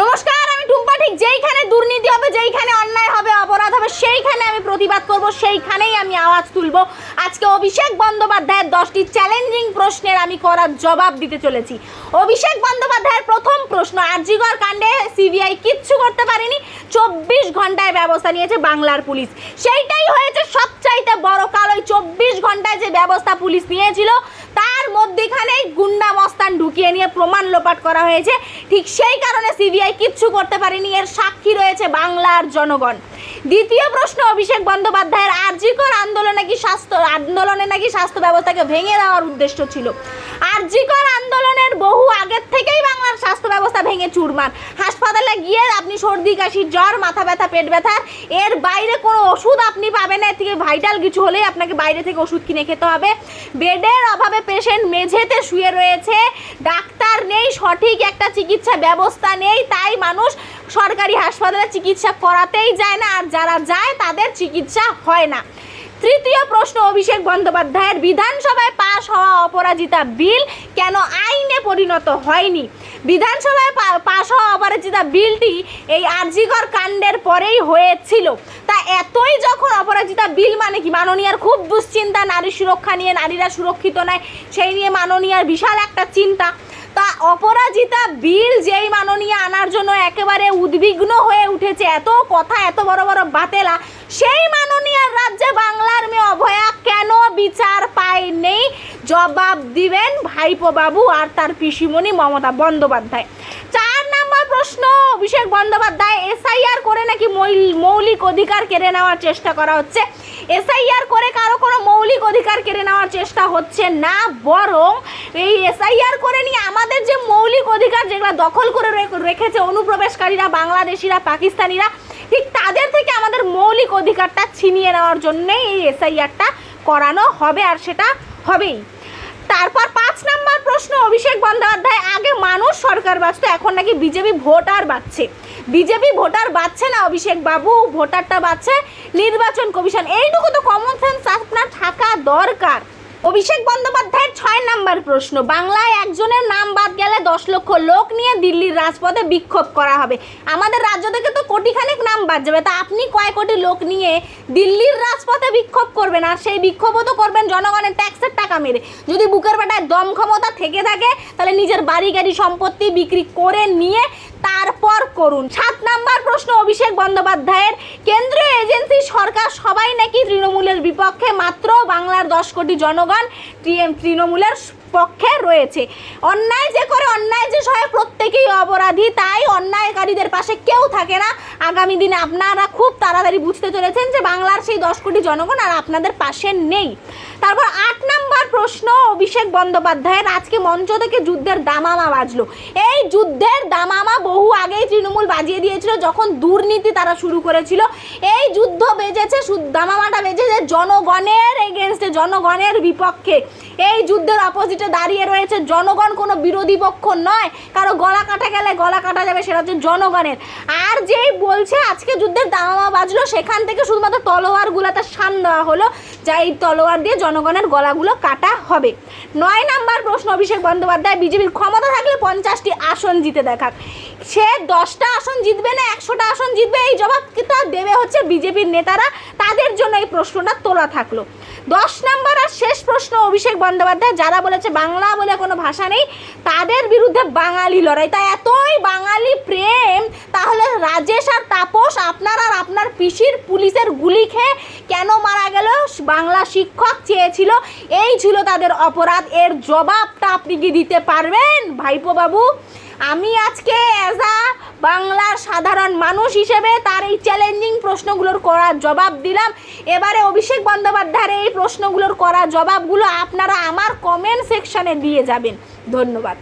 নমস্কার, আমি টুম্পা। ঠিক যেইখানে দুর্নীতি হবে, যেইখানে অন্যায় হবে, অপরাধ হবে, সেইখানে আমি প্রতিবাদ করব, সেইখানেই আমি আওয়াজ তুলব। আজকে অভিষেক বন্দ্যোপাধ্যায়ের দশটি চ্যালেঞ্জিং প্রশ্নের আমি করার জবাব দিতে চলেছি। অভিষেক বন্দ্যোপাধ্যায়ের প্রথম প্রশ্ন আরজিগর কাণ্ডে সিবিআই কিচ্ছু করতে পারেনি, চব্বিশ ঘন্টায় ব্যবস্থা নিয়েছে বাংলার পুলিশ। সেইটাই হয়েছে সবচাইতে বড় কাল, ওই চব্বিশ ঘন্টায় যে ব্যবস্থা পুলিশ নিয়েছিল মধ্যেখানেই গুন্ডা মস্তান ঢুকিয়ে নিয়ে প্রমাণ লোপাট করা হয়েছে। ঠিক সেই কারণে সিবিআই কিচ্ছু করতে পারেনি। এর সাক্ষী রয়েছে বাংলার জনগণ। দ্বিতীয় প্রশ্ন, অভিষেক বন্দ্যোপাধ্যায়ের আর্জিকর আন্দোলনে কি স্বাস্থ্য আন্দোলনে নাকি স্বাস্থ্য ব্যবস্থাকে ভেঙে দেওয়ার উদ্দেশ্য ছিল? আর্জিকর আন্দোলন আগের থেকেই বাংলার স্বাস্থ্য ব্যবস্থা ভেঙে চুরমার। হাসপাতালে গিয়ে আপনি সর্দি, কাশি, জ্বর, মাথা ব্যথা, পেট ব্যথা, এর বাইরে কোনো ওষুধ আপনি পাবেন না। এর থেকে ভাইটাল কিছু হলেই আপনাকে বাইরে থেকে ওষুধ কিনে খেতে হবে। বেডের অভাবে পেশেন্ট মেঝেতে শুয়ে রয়েছে। ডাক্তার নেই, সঠিক একটা চিকিৎসা ব্যবস্থা নেই। তাই মানুষ সরকারি হাসপাতালে চিকিৎসা করাতেই যায় না। আর যারা যায়, তাদের চিকিৎসা হয় না। তৃতীয় প্রশ্ন, অভিষেক বন্দ্যোপাধ্যায়ের বিধানসভায় পাশ হওয়া অপরাজিতা বিল কেন আইনে পরিণত হয়নি? বিধানসভায় পাশ হওয়া অপরাজিতা বিলটি এই আরজিকর কাণ্ডের পরেই হয়েছিল। তা এতই যখন অপরাজিতা বিল মানে কি? মাননীয়ার খুব দুশ্চিন্তা, নারী সুরক্ষা নিয়ে নারীরা সুরক্ষিত নয়, সেই নিয়ে মাননীয়ার বিশাল একটা চিন্তা। তা অপরাজিতা বিল যেই মাননীয় আনার জন্য একেবারে উদ্বিগ্ন হয়ে উঠেছে, এত কথা, এত বড় বড় বাতেলা সেই মাননীয় রাজ্যে বাংলার মেয়ে অভয়া কেন বিচার পায়নি? জবাব দিবেন ভাইপো বাবু আর তার পিসিমণি মমতা বন্দ্যোপাধ্যায়। চার নাম্বার প্রশ্ন, অভিষেক বন্দ্যোপাধ্যায়, এসআইআর করে নাকি মৌল- মৌলিক অধিকার কেড়ে নেওয়ার চেষ্টা করা হচ্ছে? এসআইআর করে কারও কোনো মৌলিক অধিকার কেড়ে নেওয়ার চেষ্টা হচ্ছে না, বরং এই এসআইআর করে নিয়ে আমাদের যে মৌলিক অধিকার যেগুলো দখল করে রেখেছে অনুপ্রবেশকারীরা, বাংলাদেশিরা, পাকিস্তানিরা ঠিক তাদের থেকে আমাদের মৌলিক অধিকারটা ছিনিয়ে নেওয়ার জন্যেই এই এসআইআরটা করানো হবে আর সেটা হবেই। তারপর পাঁচ নাম্বার প্রশ্ন, অভিষেক বন্দ্যোপাধ্যায়, আগে মানুষ সরকার বাঁচতো, এখন নাকি বিজেপি ভোটার বাড়ছে। বিজেপি ভোটার বাড়ছে না, অভিষেক বাবু, ভোটারটা বাড়ছে, নির্বাচন কমিশন। এইটুকু তো কমন সেন্স আপনার থাকা দরকার। অভিষেক বন্দ্যোপাধ্যায়ের ছয় নাম্বার প্রশ্ন, বাংলায় একজনের নাম বাদ গেলে দশ লক্ষ লোক নিয়ে দিল্লির রাজপথে বিক্ষোভ করা হবে। আমাদের রাজ্য থেকে তো কোটিখানেক নাম বাদ যাবে, তা আপনি কয় কোটি লোক নিয়ে দিল্লির রাজপথে বিক্ষোভ করবেন? আর সেই বিক্ষোভও তো করবেন জনগণের ট্যাক্সের টাকা মেরে। যদি বুকের বাটায় দম ক্ষমতা থেকে থাকে, তাহলে নিজের বাড়ি, গাড়ি, সম্পত্তি বিক্রি করে নিয়ে তারপর করুন। সাত নাম্বার প্রশ্ন অভিষেক বন্দ্যোপাধ্যায়ের কেন্দ্রীয় এজেন্সি সরকার সবাই নাকি তৃণমূলের বিপক্ষে মাত্র বাংলার দশ কোটি জনগণ তৃণমূলের পক্ষে রয়েছে। অন্যায় যে করে, অন্যায় যে সহে প্রত্যেকেই অপরাধী, তাই অন্যায়কারীদের পাশে কেউ থাকে না। আগামী দিনে আপনারা খুব তাড়াতাড়ি বুঝতে চলেছেন যে বাংলার সেই দশ কোটি জনগণ আর আপনাদের পাশে নেই। তারপর আট নাম্বার প্রশ্ন, অভিষেক বন্দ্যোপাধ্যায়ের, আজকে মঞ্চ থেকে যুদ্ধের দামামা বাজলো। এই যুদ্ধের দামামা বহু আগেই তৃণমূল বাজিয়ে দিয়েছিল, যখন দুর্নীতি তারা শুরু করেছিল। এই যুদ্ধ বেজেছে দামামাটা বেজেছে জনগণের এগেনস্টে জনগণের বিপক্ষে। এই যুদ্ধের অপোজিটে দাঁড়িয়ে রয়েছে জনগণ, কোনো বিরোধী পক্ষ নয়। কারও গলা কাটা গেলে গলা কাটা যাবে, সেটা হচ্ছে জনগণের। আর যেই বলছে, আজকে যুদ্ধের দামামা বাজলো, সেখান থেকে শুধুমাত্র তলোয়ারগুলোতে সান দেওয়া হলো যা এই তলোয়ার দিয়ে জনগণের গলাগুলো কাটা হবে। নয় নাম্বার প্রশ্ন, অভিষেক বন্দ্যোপাধ্যায়, বিজেপির ক্ষমতা থাকলে পঞ্চাশটি আসন জিতে দেখাক। সে দশটা আসন জিতবে না, একশোটা আসন জিতবে, এই জবাবটা দেবে হচ্ছে বিজেপির নেতারা। তাদের জন্য এই প্রশ্নটা তোলা থাকল। দশ নাম্বার আর শেষ প্রশ্ন অভিষেক বন্দ্যোপাধ্যায়, যারা বলেছে বাংলা বলে কোনো ভাষা নেই, তাদের বিরুদ্ধে বাঙালি লড়াই। তা এতই বাঙালি প্রেম, তাহলে রাজেশ আর তাপস আপনার আর আপনার পিসির পুলিশের গুলি খেয়ে কেন মারা গেল? বাংলা শিক্ষক চেয়েছিল, এই ছিল তাদের অপরাধ। এর জবাবটা আপনি কি দিতে পারবেন ভাইপো বাবু আমি আজকে অ্যাজ আ বাংলার সাধারণ মানুষ হিসেবে তার এই চ্যালেঞ্জিং প্রশ্নগুলোর করার জবাব দিলাম। এবারে অভিষেক বন্দ্যোপাধ্যায়ের এই প্রশ্নগুলোর করা জবাবগুলো আপনারা আমার কমেন্ট সেকশানে দিয়ে যাবেন। ধন্যবাদ।